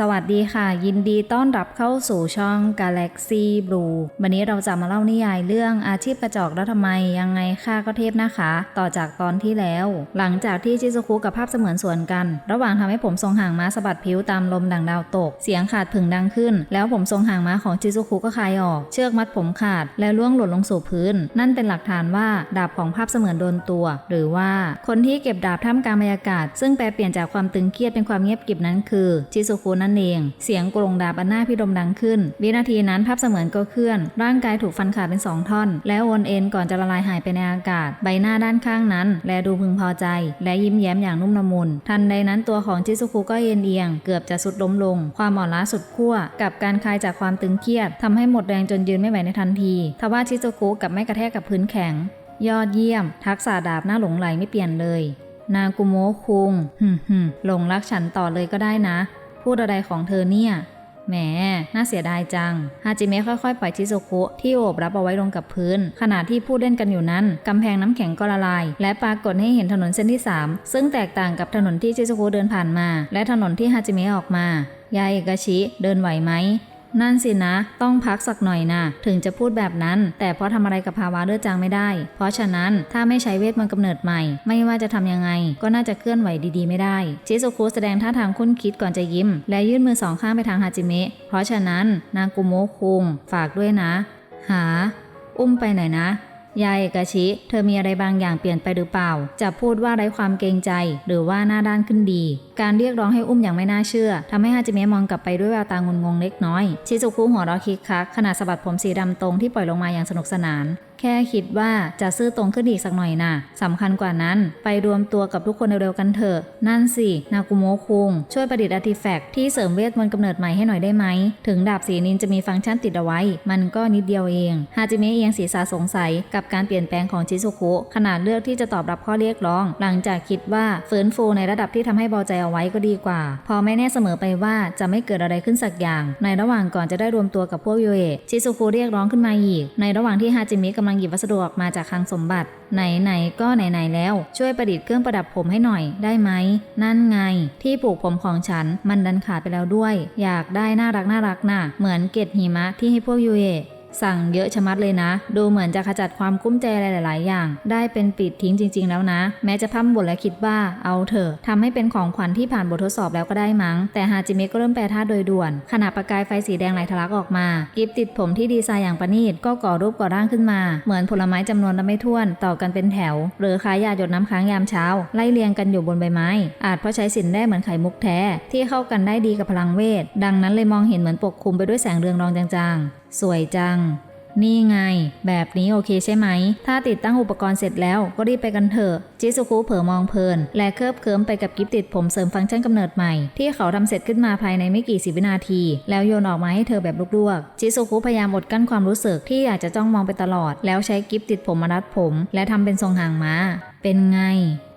สวัสดีค่ะ ยินดีต้อนรับเข้าสู่ช่อง Galaxy Blue วันนี้เราจะมาเล่านิยายเรื่องอาชีพกระจอกแล้วทำไมยังไงค่าก็เทพนะคะ ต่อจากตอนที่แล้ว หลังจากที่ชิซุคุกับภาพเสมือนสวนกัน ระหว่างทำให้ผมทรงห่างม้าสะบัดผิวตามลมดังดาวตก เสียงขาดผึ่งดังขึ้น แล้วผมทรงห่างม้าของชิซุคุก็คลายออก เชือกมัดผมขาด และล่วงหล่นลงสู่พื้น นั่นเป็นหลักฐานว่าดาบของภาพเสมือนโดนตัว หรือว่าคนที่เก็บดาบท่ามกลางบรรยากาศ ซึ่งแปลเปลี่ยนจากความตึงเครียดเป็นความเงียบกริบนั้นคือชิซุคุนั่นเอง เสียงกรงดาบอันหน้าพิดมดังขึ้น วินาทีนั้นภาพเสมือนก็เคลื่อน ร่างกายถูกฟันขาดเป็นสองท่อน แล้วโอนเอ็นก่อนจะละลายหายไปในอากาศ ใบหน้าด้านข้างนั้น และดูพึงพอใจ และยิ้มแย้มอย่างนุ่มละมุน ทันใดนั้นตัวของชิซุคุก็เอ็นเอียง เกือบจะสุดล้มลง ความอ่อนล้าสุดขั้ว กับการคลายจากความตึงเครียดทำให้หมดแรงจนยืนไม่ไหวในทันที ทว่าชิซุคุกับไม่กระแทกกับพื้นแข็ง ยอดเยี่ยม ทักษะดาบหน้าหลงไหลไม่เปลี่ยนเลยนากุโมะคุงฮึมฮึมหลงรักฉันต่อเลยก็ได้นะ พูดอะไรของเธอเนี่ยแหม น่าเสียดายจัง ฮาจิเมะค่อยๆ ปล่อยชิโซคุที่โอบรับเอาไว้ลงกับพื้น ขณะที่พูดเล่นกันอยู่นั้น กำแพงน้ำแข็งก็ละลาย และปรากฏให้เห็นถนนเส้นที่ 3 ซึ่งแตกต่างกับถนนที่ชิโซคุเดินผ่านมา และถนนที่ฮาจิเมะออกมา ยายเอกชิเดินไหวไหม นั่นสินะ ต้องพักสักหน่อยนะถึงจะพูดแบบนั้น แต่เพราะทำอะไรกับภาวะเลือดจางไม่ได้ เพราะฉะนั้นถ้าไม่ใช้เวทมนต์กำเนิดใหม่ ไม่ว่าจะทำยังไง ก็น่าจะเคลื่อนไหวดีๆ ไม่ได้ ชิซุคุแสดงท่าทางคุ้นคิดก่อนจะยิ้ม และยื่นมือสองข้างไปทางฮาจิเมะเพราะฉะนั้นนางกุโมะคุงฝากด้วยนะ หา อุ้มไปหน่อยนะ ยายเอกชิ เธอมีอะไรบางอย่างเปลี่ยนไปหรือเปล่า จะพูดว่าไร้ความเกรงใจ หรือว่าหน้าด้านขึ้นดี การเรียกร้องให้อุ้มอย่างไม่น่าเชื่อทำให้ฮาจิเมะมองกลับไปด้วยแววตางุนงงเล็กน้อย ชิซุคุหัวเราะคิกคักขณะสะบัดผมสีดำตรงที่ปล่อยลงมาอย่างสนุกสนานแค่คิดว่าจะซื่อตรงขึ้นอีกสักหน่อยน่ะสำคัญกว่านั้น ไปรวมตัวกับทุกคนเร็วๆกันเถอะ นั่นสิ นากุโมะคุง ช่วยประดิษฐ์อาร์ติแฟกต์ที่เสริมเวทมนต์กำเนิดใหม่ให้หน่อยได้ไหม ถึงดาบสีนินจะมีฟังก์ชันติดเอาไว้ มันก็นิดเดียวเองฮาจิเมะเอียงศีรษะสงสัยกับการเปลี่ยนแปลงของชิซุคุขนาดเลือกที่จะตอบรับข้อเรียกร้อง หลังจากคิดว่าฟื้นฟูในระดับที่ทำให้บาใจเอาไว้ก็ดีกว่า พอไม่แน่เสมอไปว่าจะไม่เกิดอะไรขึ้นสักอย่าง ในระหว่างก่อนจะได้รวมตัวกับพวกโยเอะชิซุคุเรียกร้องขึ้นมาอีก ในระหว่างที่ฮาจิเมะกำลังหยิบวัสดุออกมาจากคลังสมบัติ ไหนๆก็ไหนๆแล้ว ช่วยประดิษฐ์เครื่องประดับผมให้หน่อยได้ไหม นั่นไง ที่ผูกผมของฉันมันดันขาดไปแล้วด้วย อยากได้น่ารักน่ารักน่ะเหมือนเกล็ดหิมะที่ให้พวกยูเอะ สั่งเยอะชะมัดเลยนะ ดูเหมือนจะขจัดความกุ้มใจอะไรหลาย ๆ อย่าง ได้เป็นปิดทิ้งจริง ๆ แล้วนะ แม้จะพั่มบ่นและคิดว่าเอาเถอะทำให้เป็นของขวัญที่ผ่านบททดสอบแล้วก็ได้มั้ง แต่ฮาจิเมะก็เริ่มแปรธาตุโดยด่วน ขณะประกายไฟสีแดงไหลทะลักออกมา กิฟติดผมที่ดีไซน์อย่างประณีตก็ก่อรูปก่อร่างขึ้นมา เหมือนผลไม้จำนวนนับไม่ถ้วนต่อกันเป็นแถว หรือคล้ายยาหยดน้ำค้างยามเช้า ไล่เรียงกันอยู่บนใบไม้ อาจเพราะใช้สินแร่เหมือนไข่มุกแท้ที่เข้ากันได้ดีกับพลังเวท ดังนั้นเลยมองเห็นเหมือนปกคลุมไปด้วยแสงเรืองรองจางๆ สวยจัง นี่ไง แบบนี้โอเคใช่ไหม ถ้าติดตั้งอุปกรณ์เสร็จแล้วก็รีบไปกันเถอะ จิซุคุเผลอมองเพลิน และเคลิบเคลิ้มไปกับกิฟติดผมเสริมฟังก์ชันกำเนิดใหม่ ที่เขาทำเสร็จขึ้นมาภายในไม่กี่สิบวินาที แล้วโยนออกมาให้เธอแบบลวกๆจิซุคุพยายามอดกั้นความรู้สึกที่อยากจะจ้องมองไปตลอด แล้วใช้กิฟติดผมมารัดผม และทำเป็นทรงหางม้าเป็นไง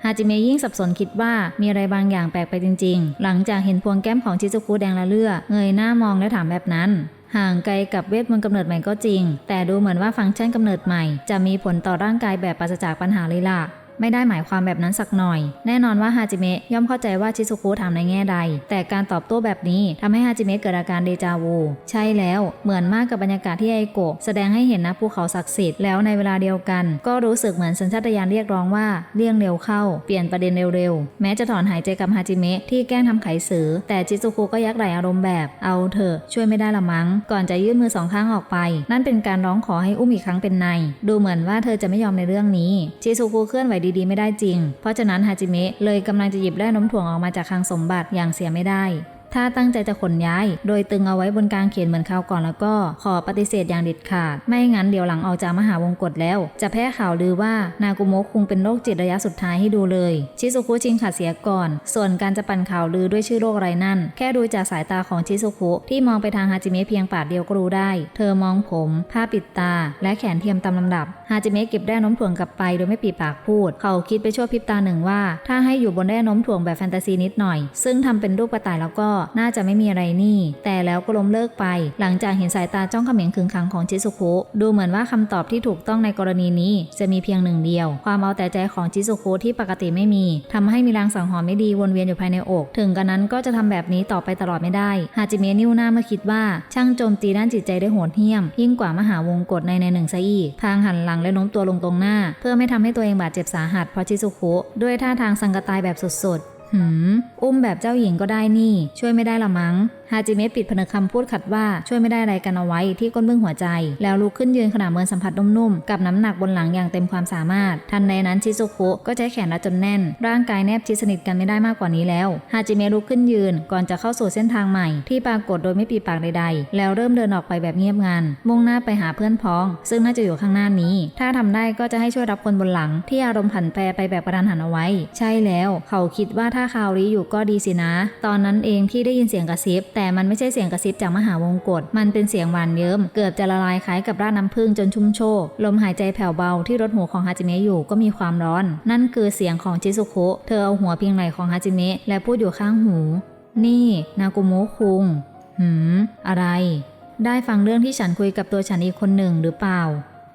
ฮาจิเมะยิ่งสับสนคิดว่ามีอะไรบางอย่างแปลกไปจริงๆ หลังจากเห็นพวงแก้มของชิซุคุแดงละเลือเงยหน้ามองและถามแบบนั้น ห่างไกลกับเวทมนต์กำเนิดใหม่ก็จริง แต่ดูเหมือนว่าฟังก์ชันกำเนิดใหม่ จะมีผลต่อร่างกายแบบปราศจากปัญหาเลยล่ะ ไม่ได้หมายความแบบนั้นสักหน่อย แน่นอนว่าฮาจิเมะย่อมเข้าใจว่าชิซุคุถามในแง่ใด แต่การตอบโต้แบบนี้ทำให้ฮาจิเมะเกิดอาการเดจาวู ใช่แล้วเหมือนมากกับบรรยากาศที่ไอโกะแสดงให้เห็นนะภูเขาศักดิ์สิทธิ์แล้วในเวลาเดียวกัน ก็รู้สึกเหมือนสัญชาตญาณเรียกร้องว่าเลี่ยงเร็วเข้าเปลี่ยนประเด็นเร็วๆ แม้จะถอนหายใจกับฮาจิเมะที่แกล้งทำไขสือ แต่จิซุคุก็ยักไหลอารมณ์แบบเอาเถอะช่วยไม่ได้ละมั้ง ก่อนจะยื่นมือสองข้างออกไป นั่นเป็นการร้องขอให้อุ้มอีกครั้งเป็นใน ดูเหมือนว่าเธอจะไม่ยอมในเรื่องนี้จิซุคุเคลื่อนไหวดีๆ ไม่ได้จริง เพราะฉะนั้นฮาจิเมะเลยกำลังจะหยิบแร่น้มถ่วงออกมาจากคลังสมบัติอย่างเสียไม่ได้ ถ้าตั้งใจจะขนย้าย โดยตึงเอาไว้บนกลางเขนเหมือนคราวก่อนแล้วก็ขอปฏิเสธอย่างเด็ดขาด ไม่งั้นเดี๋ยวหลังออกจากมหาวงกฏแล้ว จะแพร่ข่าวลือว่านากุโมะคงเป็นโรคจิตระยะสุดท้ายให้ดูเลย ชิซุคุชิงขาดเสียก่อน ส่วนการจะปั่นข่าวลือด้วยชื่อโรคอะไรนั่น แค่ดูจากสายตาของชิซุคุที่มองไปทางฮาจิเมะเพียงปาดเดียวก็รู้ได้ เธอมองผม ผ้าปิดตา และแขนเทียมตามลำดับฮาจิเมะเก็บแร่โน้มถ่วงกลับไปโดยไม่ปีปากพูด เขาคิดไปชั่วพริบตาหนึ่งว่า ถ้าให้อยู่บนแร่โน้มถ่วงแบบแฟนตาซีนิดหน่อย ซึ่งทำเป็นรูปกระต่ายแล้วก็น่าจะไม่มีอะไรนี่ แต่แล้วก็ล้มเลิกไป หลังจากเห็นสายตาจ้องเขม็งขึงขังของชิซุคุดูเหมือนว่าคำตอบที่ถูกต้องในกรณีนี้ จะมีเพียงหนึ่งเดียว ความเอาแต่ใจของชิซุคุที่ปกติไม่มีทำให้มีรางสังหรณ์ไม่ดีวนเวียนอยู่ภายในอก ถึงกันนั้นก็จะทำแบบนี้ต่อไปตลอดไม่ได้ฮาจิเมะนิ้วหน้าเมื่อคิดว่าช่างโจมตีด้านจิตใจได้โหดเหี้ยม ยิ่งกว่ามหาวงกฏในในหนึ่งซะอีกพางหันหลังและโน้มตัวลงตรงหน้า เพื่อไม่ทำให้ตัวเองบาดเจ็บสาหัสเพราะชิซุคุด้วยท่าทางสังกตายแบบสุดๆ หืม อุ้มแบบเจ้าหญิงก็ได้นี่ ช่วยไม่ได้ละมั้ง ฮาจิเมะปิดผนึกคำพูดขัดว่าช่วยไม่ได้อะไรกันเอาไว้ที่ก้นบึ้งหัวใจ แล้วลุกขึ้นยืนขณะเมินสัมผัสนุ่มๆกับน้ำหนักบนหลังอย่างเต็มความสามารถ ทันใดนั้นชิซุคุก็ใช้แขนรัดจนแน่น ร่างกายแนบชิดสนิทกันไม่ได้มากกว่านี้แล้วฮาจิเมะลุกขึ้นยืนก่อนจะเข้าสู่เส้นทางใหม่ ที่ปรากฏโดยไม่ปีปากใดๆ แล้วเริ่มเดินออกไปแบบเงียบงันมุ่งหน้าไปหาเพื่อนพ้อง ซึ่งน่าจะอยู่ข้างหน้านี้ ถ้าทำได้ก็จะให้ช่วยรับคนบนหลัง ที่อารมณ์ผันแปรไปแบบกระทันหันเอาไว้ ใช่แล้ว เขาคิดว่าถ้าคาวริอยู่ก็ดีสินะ ตอนนั้นเองที่ได้ยินเสียงกระซิบแแต่มันไม่ใช่เสียงกระซิบจากมหาวงกฏมันเป็นเสียงหวานเยิ้ม เกือบจะละลายคล้ายกับราดน้ำผึ้งจนชุ่มโชกลมหายใจแผ่วเบาที่รถหูของฮาจิเมะอยู่ก็มีความร้อน นั่นคือเสียงของจิซุคุเธอเอาหัวพิงไหล่ของฮาจิเมะและพูดอยู่ข้างหู นี่ นากุโมะคุง หืม อะไร ได้ฟังเรื่องที่ฉันคุยกับตัวฉันอีกคนหนึ่งหรือเปล่า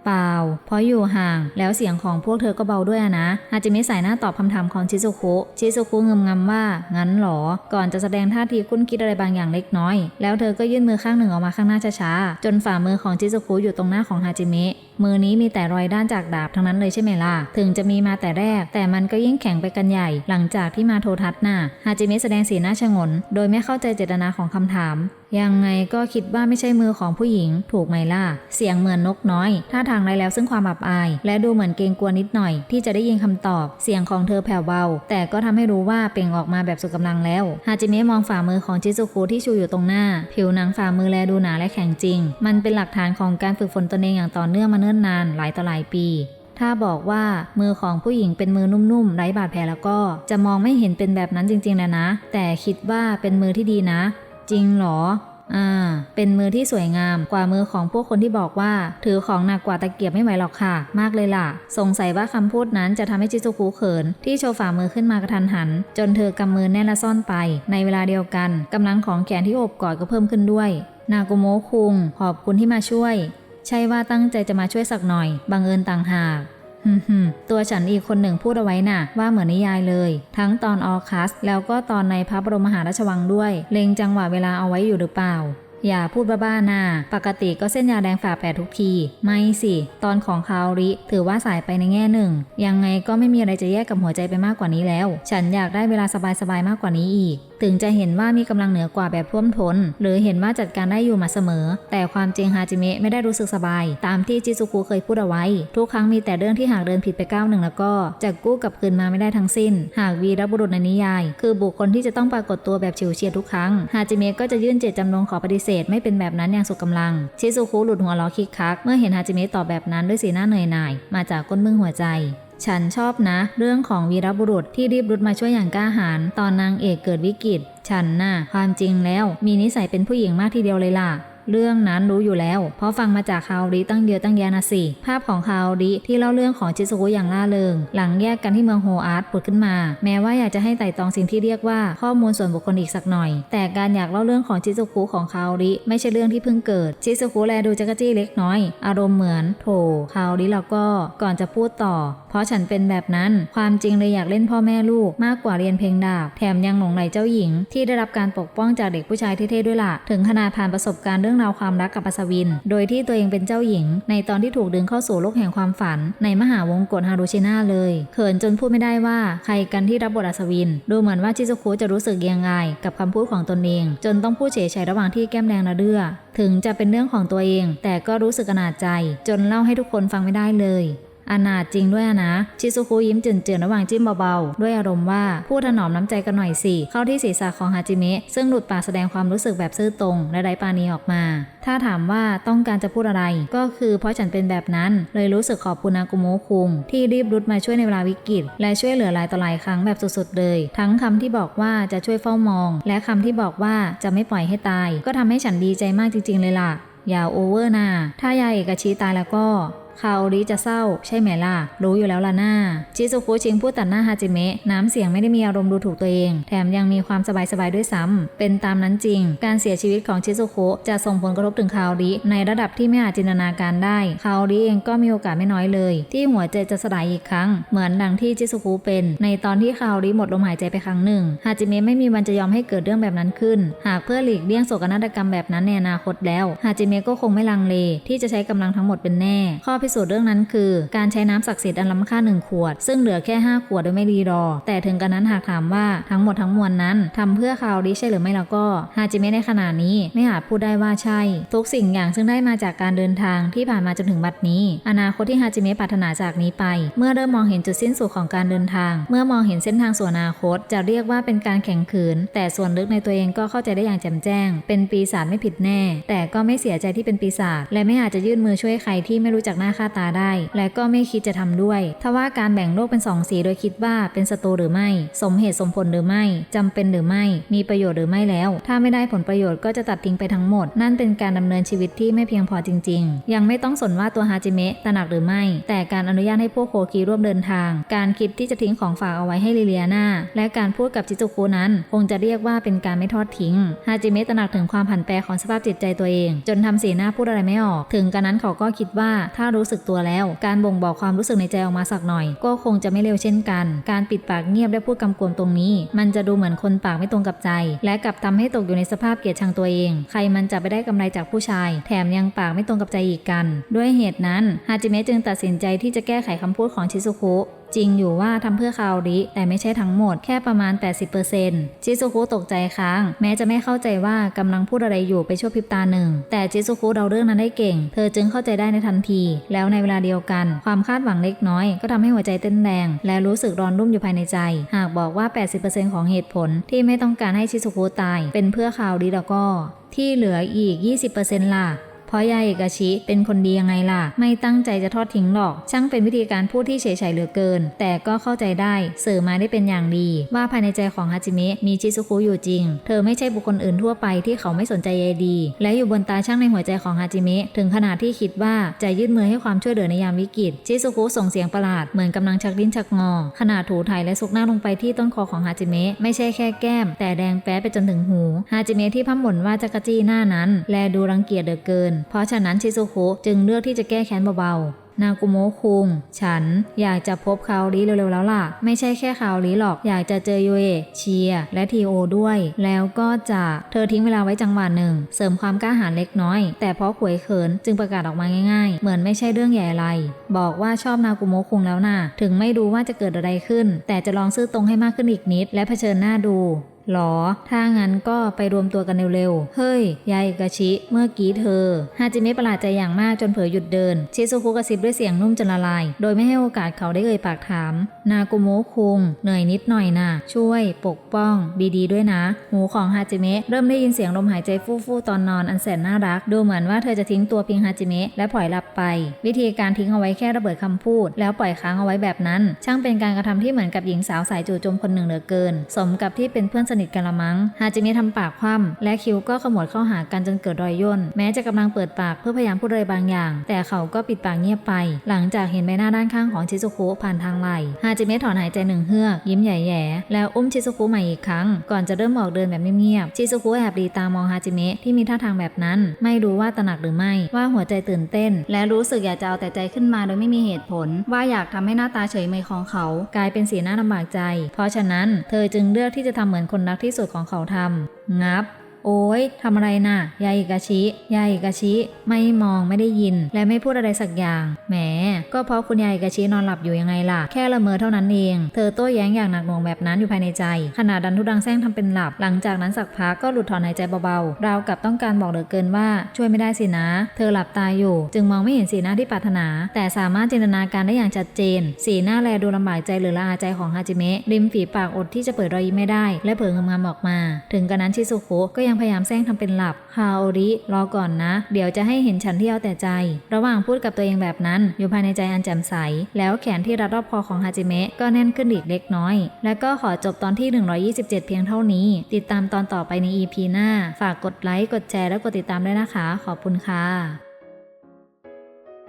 เปล่า เพราะอยู่ห่าง แล้วเสียงของพวกเธอก็เบาด้วยนะฮาจิเมะใส่หน้าตอบคำถามของชิซุคุชิซุคุเงมงำว่า งั้นหรอ ก่อนจะแสดงท่าทีคุ้นคิดอะไรบางอย่างเล็กน้อย แล้วเธอก็ยื่นมือข้างหนึ่งออกมาข้างหน้าช้าๆ จนฝ่ามือของชิซุคุอยู่ตรงหน้าของฮาจิเมะมือนี้มีแต่รอยด้านจากดาบทั้งนั้นเลยใช่ไหมล่ะ ถึงจะมีมาแต่แรก แต่มันก็ยิ่งแข็งไปกันใหญ่ หลังจากที่มาโทรทัศน์น่ะ ฮาจิเมะแสดงสีหน้าชงน โดยไม่เข้าใจเจตนาของคำถาม ยังไงก็คิดว่าไม่ใช่มือของผู้หญิง ถูกไหมล่ะ เสียงเหมือนนกน้อย ท่าทางไรแล้วซึ่งความอับอาย และดูเหมือนเกรงกลัวนิดหน่อย ที่จะได้ยินคำตอบ เสียงของเธอแผ่วเบา แต่ก็ทำให้รู้ว่าเปล่งออกมาแบบสุดกำลังแล้วฮาจิเมะมองฝ่ามือของจิซุคุที่ชูอยู่ตรงหน้า ผิวหนังฝ่ามือแลดูหนาและแข็งจริง มันเป็นหลักฐานของการฝึกฝนตนเองอย่างต่อเนื่องมาเนิ่นนานหลายต่อหลายปีถ้าบอกว่ามือของผู้หญิงเป็นมือนุ่มๆไร้บาดแผลแล้วก็ จะมองไม่เห็นเป็นแบบนั้นจริงๆนะนะ แต่คิดว่าเป็นมือที่ดีนะ จริงเหรอ อ่า เป็นมือที่สวยงามกว่ามือของพวกคนที่บอกว่า ถือของหนักกว่าตะเกียบไม่ไหวหรอกค่ะ มากเลยล่ะ สงสัยว่าคำพูดนั้นจะทำให้จิซุคุเขิน ที่โชว์ฝ่ามือขึ้นมากระทันหัน จนเธอกำมือแน่นและซ่อนไป ในเวลาเดียวกันกำลังของแขนที่อบกอดก็เพิ่มขึ้นด้วย นาโกโมะคุงขอบคุณที่มาช่วย ใช่ว่าตั้งใจจะมาช่วยสักหน่อย บังเอิญต่างหาก ตัวฉันอีกคนหนึ่งพูดเอาไว้น่ะ ว่าเหมือนนิยายเลย ทั้งตอนออคัส แล้วก็ตอนในพระบรมมหาราชวังด้วย เล็งจังหวะเวลาเอาไว้อยู่หรือเปล่า อย่าพูดบ้าๆน่ะปกติก็เส้นยาแดงฝาแปดทุกที ไม่สิ ตอนของคาริ ถือว่าสายไปในแง่หนึ่ง ยังไงก็ไม่มีอะไรจะแยกกับหัวใจไปมากกว่านี้แล้ว ฉันอยากได้เวลาสบายๆมากกว่านี้อีกถึงจะเห็นว่ามีกำลังเหนือกว่าแบบท่วมท้น หรือเห็นว่าจัดการได้อยู่มาเสมอ แต่ความจริงฮาจิเมะไม่ได้รู้สึกสบาย ตามที่จิซุคุเคยพูดเอาไว้ ทุกครั้งมีแต่เรื่องที่หากเดินผิดไปก้าวหนึ่งแล้วก็จะกู้กลับคืนมาไม่ได้ทั้งสิ้น หากวีรบุรุษในนิยาย คือบุคคลที่จะต้องปรากฏตัวแบบเฉิวเฉียดทุกครั้งฮาจิเมะก็จะยื่นเจตจำนงขอปฏิเสธไม่เป็นแบบนั้นอย่างสุดกำลัง ชิซุคุหลุดหัวล้อคิกคัก เมื่อเห็นฮาจิเมะตอบแบบนั้นด้วยสีหน้าเหนื่อยหน่าย มาจากก้นมึงหัวใจ ฉันชอบนะ เรื่องของวีรบุรุษที่รีบรุดมาช่วยอย่างกล้าหาญตอนนางเอกเกิดวิกฤต ฉันน่ะความจริงแล้วมีนิสัยเป็นผู้หญิงมากทีเดียวเลยล่ะ เรื่องนั้นรู้อยู่แล้ว เพราะฟังมาจากคาริตั้งเยอะตั้งแยะนะสิ ภาพของคาริที่เล่าเรื่องของจิซุกุอย่างล่าเริง หลังแยกกันที่เมืองโฮอาร์ตผุดขึ้นมา แม้ว่าอยากจะให้ไต่ตองสิ่งที่เรียกว่าข้อมูลส่วนบุคคลอีกสักหน่อย แต่การอยากเล่าเรื่องของจิซุกุของคาโอริไม่ใช่เรื่องที่เพิ่งเกิดจิซุกุแลดูจักรจี้เล็กน้อย อารมณ์เหมือนโถคาริแล้วก็ก่อนจะพูดต่อ เพราะฉันเป็นแบบนั้น ความจริงเลยอยากเล่นพ่อแม่ลูกมากกว่าเรียนเพลงดาบ แถมยังหลงไหลเจ้าหญิง ที่ได้รับการปกป้องจากเด็กผู้ชายเท่ๆด้วยล่ะ ถึงขนาดผ่านประสบการณ์เรื่องราวความรักกับอัศวิน โดยที่ตัวเองเป็นเจ้าหญิง ในตอนที่ถูกดึงเข้าสู่โลกแห่งความฝัน ในมหาวงกฏฮารุชิน่าเลย เขินจนพูดไม่ได้ว่าใครกันที่รับบทอัศวิน ดูเหมือนว่าชิซุคุจะรู้สึกยังไงกับคำพูดของตนเอง จนต้องพูดเฉยๆระหว่างที่แก้มแดงระเดือถึงจะเป็นเรื่องของตัวเอง แต่ก็รู้สึกอนาจใจ จนเล่าให้ทุกคนฟังไม่ได้เลย อนาจริงด้วยนะ ชิซุคุยิ้มเจือนๆระหว่างจิ้มเบาๆ ด้วยอารมณ์ว่าพูดถนอมน้ำใจกันหน่อยสิ เข้าที่ศีรษะของฮาจิเมะซึ่งหลุดปากแสดงความรู้สึกแบบซื่อตรง และไร้ปาณีออกมา ถ้าถามว่าต้องการจะพูดอะไร ก็คือเพราะฉันเป็นแบบนั้น เลยรู้สึกขอบคุณนากุโมะคุงที่รีบรุดมาช่วยในเวลาวิกฤต และช่วยเหลือหลายต่อหลายครั้งแบบสุดๆเลย ทั้งคำที่บอกว่าจะช่วยเฝ้ามอง และคำที่บอกว่าจะไม่ปล่อยให้ตาย ก็ทำให้ฉันดีใจมากจริงๆเลยล่ะอย่าโอเวอร์นาถ้ายายเอกชีตายแล้วก็ คาโอริจะเศร้า ใช่ไหมล่ะ รู้อยู่แล้วล่ะหน้า ชิซุคุชิงพูดตัดหน้าฮาจิเมะ น้ำเสียงไม่ได้มีอารมณ์ดูถูกตัวเอง แถมยังมีความสบายๆด้วยซ้ำเป็นตามนั้นจริง การเสียชีวิตของชิซุคุจะส่งผลกระทบถึงคาโอริในระดับที่ไม่อาจจินตนาการได้ คาโอริเองก็มีโอกาสไม่น้อยเลย ที่หัวใจจะสลายอีกครั้ง เหมือนดังที่ชิซุคุเป็น ในตอนที่คาโอริหมดลมหายใจไปครั้งหนึ่ง ฮาจิเมะไม่มีวันจะยอมให้เกิดเรื่องแบบนั้นขึ้น หากเพื่อหลีกเลี่ยงโศกนาฏกรรมแบบนั้นในอนาคตแล้ว ฮาจิเมะก็คงไม่ลังเลที่จะใช้กำลังทั้งหมดเป็นแน่ ข้อพิสูจน์เรื่องนั้นคือ การใช้น้ำศักดิ์สิทธิ์อันล้ำค่าหนึ่งขวด ซึ่งเหลือแค่ 5 ขวดโดยไม่รีรอ แต่ถึงกันนั้นหากถามว่าทั้งหมดทั้งมวลนั้นทำเพื่อคาโอริใช่หรือไม่แล้วก็ฮาจิเมะในขณะนี้ไม่อาจพูดได้ว่าใช่ ทุกสิ่งอย่างซึ่งได้มาจากการเดินทางที่ผ่านมาจนถึงบัดนี้ อนาคตที่ฮาจิเมะปรารถนาจากนี้ไป เมื่อเริ่มมองเห็นจุดสิ้นสุดของการเดินทาง เมื่อมองเห็นเส้นทางสู่อนาคต จะเรียกว่าเป็นการแข่งขืน แต่ส่วนลึกในตัวเองก็เข้าใจได้อย่างแจ่มแจ้ง เป็นปีศาจไม่ผิดแน่ แต่ก็ไม่เสียใจที่เป็นปีศาจและไม่อาจจะยื่นมือช่วยใครที่ไม่รู้จักหน้าค่าตาได้ และก็ไม่คิดจะทำด้วยถ้าว่าการแบ่งโลกเป็นสองสีโดยคิดว่าเป็นศัตรูหรือไม่ สมเหตุสมผลหรือไม่จำเป็นหรือไม่ มีประโยชน์หรือไม่แล้ว ถ้าไม่ได้ผลประโยชน์ก็จะตัดทิ้งไปทั้งหมด นั่นเป็นการดำเนินชีวิตที่ไม่เพียงพอจริง ๆ ยังไม่ต้องสนว่าตัวฮาจิเมะตระหนักหรือไม่ แต่การอนุญาตให้พวกโคกีร่วมเดินทาง การคิดที่จะทิ้งของฝากเอาไว้ให้ลิเลียนาและการพูดกับจิจุคุนั้น คงจะเรียกว่าเป็นการไม่ทอดทิ้งฮาจิเมะตระหนักถึงความผันแปรของสภาพจิตใจตัวเอง จนทำสีหน้าพูดอะไรไม่ออก ถึงกันนั้นเขาก็คิดว่าถ้ารู้สึกตัวแล้ว การบ่งบอกความรู้สึกในใจออกมาสักหน่อย ก็คงจะไม่เร็วเช่นกัน การปิดปากเงียบและพูดกำกวมตรงนี้ มันจะดูเหมือนคนปากไม่ตรงกับใจ และกลับทำให้ตกอยู่ในสภาพเกลียดชังตัวเอง ใครมันจะไปได้กำไรจากผู้ชาย แถมยังปากไม่ตรงกับใจอีกกัน ด้วยเหตุนั้นฮาจิเมะจึงตัดสินใจที่จะแก้ไขคำพูดของชิซุคุ จริงอยู่ว่าทำเพื่อคาริ แต่ไม่ใช่ทั้งหมดแค่ประมาณ 80%ชิซุคุตกใจค้าง แม้จะไม่เข้าใจว่ากำลังพูดอะไรอยู่ไปชั่วพริบตาหนึ่ง แต่ชิซุคุเดาเรื่องนั้นได้เก่ง เธอจึงเข้าใจได้ในทันที แล้วในเวลาเดียวกัน ความคาดหวังเล็กน้อย ก็ทำให้หัวใจเต้นแรง และรู้สึกร้อนรุ่มอยู่ภายในใจ หากบอกว่า 80%ของเหตุผลที่ไม่ต้องการให้ชิซุคุตาย เป็นเพื่อคาริแล้วก็ ที่เหลืออีก 20%ล่ะ ราะยายเอกชิเป็นคนดียังไงล่ะ ไม่ตั้งใจจะทอดทิ้งหรอก ช่างเป็นวิธีการพูดที่เฉยๆเหลือเกิน แต่ก็เข้าใจได้สื่อมาได้เป็นอย่างดี ว่าภายในใจของฮาจิเมะมีชิซุคุอยู่จริง เธอไม่ใช่บุคคลอื่นทั่วไปที่เขาไม่สนใจใยดี และอยู่บนตาช่างในหัวใจของฮาจิเมะถึงขนาดที่คิดว่าจะยื่นมือให้ความช่วยเหลือในยามวิกฤตชิซุคุส่งเสียงประหลาดเหมือนกำลังชักดิ้นชักงอ ขนาดถูไถและซุกหน้าลงไปที่ต้นคอของฮาจิเมะไม่ใช่แค่แก้ม แต่แดงแป๊ดไปจนถึงหูฮาจิเมะที่พั่มบ่นว่าจะกรจี้หน้านั้น แลดูรังเกียจเหลือเกินเพราะฉะนั้นชิซุคุจึงเลือกที่จะแก้แค้นเบาๆ นากุโมะคุง ฉันอยากจะพบคาโอริเร็วๆแล้วล่ะ ไม่ใช่แค่คาโอริหรอก อยากจะเจอโยเอเชีย และทีโอด้วย แล้วก็จะเธอทิ้งเวลาไว้จังหวะหนึ่ง เสริมความกล้าหาญเล็กน้อย แต่เพราะขวยเขินจึงประกาศออกมาง่ายๆ เหมือนไม่ใช่เรื่องใหญ่อะไร บอกว่าชอบนากุโมะคุงแล้วน่ะ ถึงไม่รู้ว่าจะเกิดอะไรขึ้น แต่จะลองซื่อตรงให้มากขึ้นอีกนิด และเผชิญหน้าดู หรอ ถ้างั้นก็ไปรวมตัวกันเร็วๆ เฮ้ย ยายกาชิ เมื่อกี้เธอ ฮาจิเมะประหลาดใจอย่างมากจนเผลอหยุดเดิน ชิซุคุกระซิบด้วยเสียงนุ่มจนละลาย โดยไม่ให้โอกาสเขาได้เอ่ยปากถาม นากุโมะคุง เหนื่อยนิดหน่อยนะ ช่วยปกป้องดีๆด้วยนะ หูของฮาจิเมะเริ่มได้ยินเสียงลมหายใจฟู่ๆตอนนอนอันแสนน่ารัก ดูเหมือนว่าเธอจะทิ้งตัวเพียงฮาจิเมะและปล่อยหลับไป วิธีการทิ้งเอาไว้แค่ระเบิดคำพูด แล้วปล่อยค้างเอาไว้แบบนั้น ช่างเป็นการกระทำที่เหมือนกับหญิงสาวสายจู่โจมคนหนึ่งเหลือเกิน สมกับที่เป็นเพื่อนนิทกันละมั้งฮาจิเมะทำปากคว่ำและคิ้วก็ขมวดเข้าหากันจนเกิดรอยย่น แม้จะกำลังเปิดปากเพื่อพยายามพูดอะไรบางอย่าง แต่เขาก็ปิดปากเงียบไป หลังจากเห็นใบหน้าด้านข้างของชิซุคุผ่านทางไหลฮาจิเมะถอนหายใจหนึ่งเฮือกยิ้มใหญ่ๆแล้วอุ้มชิซุคุใหม่อีกครั้ง ก่อนจะเริ่มออกเดินแบบเงียบๆชิซุคุแอบดีตามองฮาจิเมะที่มีท่าทางแบบนั้น ไม่รู้ว่าตระหนักหรือไม่ว่าหัวใจตื่นเต้น และรู้สึกอยากจะเอาแต่ใจขึ้นมาโดยไม่มีเหตุผล ว่าอยากทำให้หน้าตาเฉยเมยของเขา กลายเป็นสีหน้าลำบากใจ เพราะฉะนั้นเธอจึงเลือกที่จะทำเหมือนคนนักที่สุดของเขาทำงับ โอ้ยทำอะไรน่ะ ยายอิกาชิ ยายอิกาชิ ไม่มองไม่ได้ยิน และไม่พูดอะไรสักอย่าง แหม ก็เพราะคุณยายอิกาชินอนหลับอยู่ยังไงล่ะ แค่ละเมอเท่านั้นเอง เธอโต้แย้งอย่างหนักหน่วงแบบนั้นอยู่ภายในใจ ขณะดันทุดังแซงทำเป็นหลับ หลังจากนั้นสักพักก็หลุดถอนหายใจเบาๆ ราวกับต้องการบอกเหลือเกินว่าช่วยไม่ได้สินะ เธอหลับตาอยู่ จึงมองไม่เห็นสีหน้าที่ปรารถนา แต่สามารถจินตนาการได้อย่างชัดเจน สีหน้าแลดูลำบากใจหรือละอาใจของฮาจิเมะริมฝีปากอดที่จะเปิดรอยยิ้มไม่ได้ และเผลองำออกมา ถึงกระนั้นชิซุโคะก็ยังพยายามแซงทำเป็นหลับคาโอริรอก่อนนะ เดี๋ยวจะให้เห็นฉันที่เอาแต่ใจ ระหว่างพูดกับตัวเองแบบนั้นอยู่ภายในใจอันแจ่มใส แล้วแขนที่รัดรอบคอของฮาจิเมะก็แน่นขึ้นอีกเล็กน้อย และก็ขอจบตอนที่ 127 เพียงเท่านี้ ติดตามตอนต่อไปใน EP หน้า ฝากกดไลค์ กดแชร์ และกดติดตามด้วยนะคะ ขอบคุณค่ะ